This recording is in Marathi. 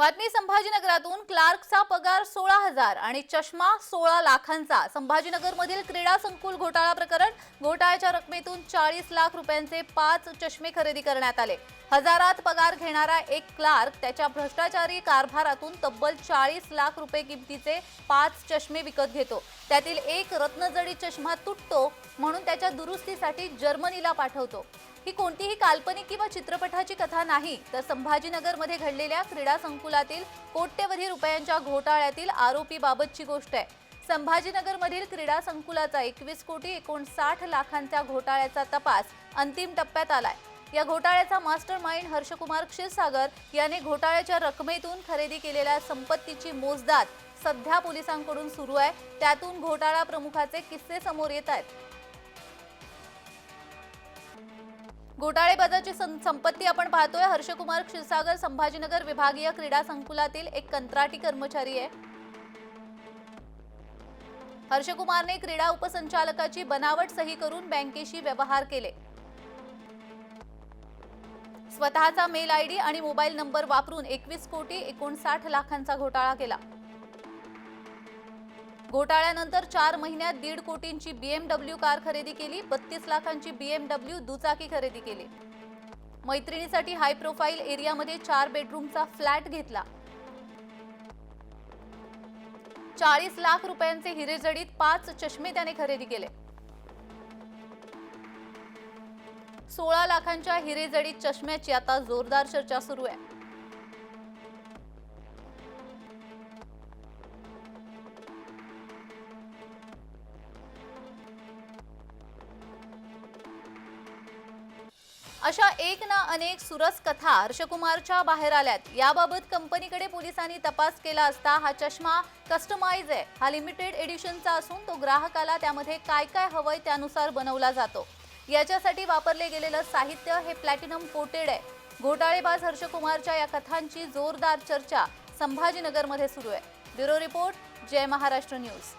बातमी संभाजीनगरातून क्लार्कचा पगार सोळा हजार आणि चष्मा सोळा लाखांचा. संभाजीनगरमधील क्रीडा संकुल घोटाळा प्रकरण घोटाळ्याच्या रकमेतून चाळीस लाख रुपयांचे पाच चष्मे खरेदी करण्यात आले. हजारात पगार घेणारा एक क्लार्क त्याच्या भ्रष्टाचारी कारभारातून तब्बल चाळीस लाख रुपये किमतीचे पाच चष्मे विकत घेतो. त्यातील एक रत्नजडी चष्मा तुटतो म्हणून त्याच्या दुरुस्तीसाठी जर्मनीला पाठवतो. ही कोणतीही काल्पनिक किंवा चित्रपटाची कथा नाही तर संभाजीनगरमध्ये घडलेल्या क्रीडा संकुलातील कोट्यवधी रुपयांच्या घोटाळ्यातील आरोपीबाबतची गोष्ट आहे. संभाजीनगरमधील क्रीडा संकुलाचा एकवीस कोटी एकोणसाठ लाखांच्या घोटाळ्याचा तपास अंतिम टप्प्यात आलाय. या घोटाळ्याचा मास्टर माइंड हर्षकुमार क्षीरसागर याने घोटाळ्याच्या रकमेतून खरेदी केलेल्या संपत्तीची मोजदाद सध्या पोलिसांकडून सुरू आहे. त्यातून घोटाळा प्रमुखाचे किस्से समोर येत आहेत. घोटाळेबाजाची सं- संपत्ती आपण पाहतोय. हर्षकुमार क्षीरसागर संभाजीनगर विभागीय क्रीडा संकुलातील एक कंत्राटी कर्मचारी आहे. हर्षकुमारने क्रीडा उपसंचालकाची बनावट सही करून बँकेशी व्यवहार केले. स्वतःचा मेल आयडी आणि मोबाईल नंबर वापरून एकवीस कोटी एकोणसाठ लाखांचा घोटाळा केला. घोटाळ्यानंतर चार महिन्यात दीड कोटींची बीएमडब्ल्यू कार खरेदी केली बत्तीस लाखांची बीएमडब्ल्यू दुचाकी खरेदी केली. मैत्रिणीसाठी हाय प्रोफाईल एरियामध्ये चार बेडरूमचा फ्लॅट घेतला. चाळीस लाख रुपयांचे हिरेजडीत पाच चष्मे त्याने खरेदी केले. सोळा लाखांच्या हिरेजडीत चष्म्याची आता जोरदार चर्चा सुरू आहे. अशा एक ना अनेक सुरस कथा हर्षकुमारच्या बाहेर आल्यात. याबाबत कंपनीकडे पोलिसांनी तपास केला असता हा चष्मा कस्टमाइज आहे. हा लिमिटेड एडिशनचा असून तो ग्राहकाला त्यामध्ये काय काय हवंय त्यानुसार बनवला जातो. याच्यासाठी वापरले गेलेलं साहित्य हे प्लॅटिनम कोटेड आहे. घोटाळेबाज हर्षकुमारच्या या कथांची जोरदार चर्चा संभाजीनगरमध्ये सुरू आहे. Bureau report Jai Maharashtra news.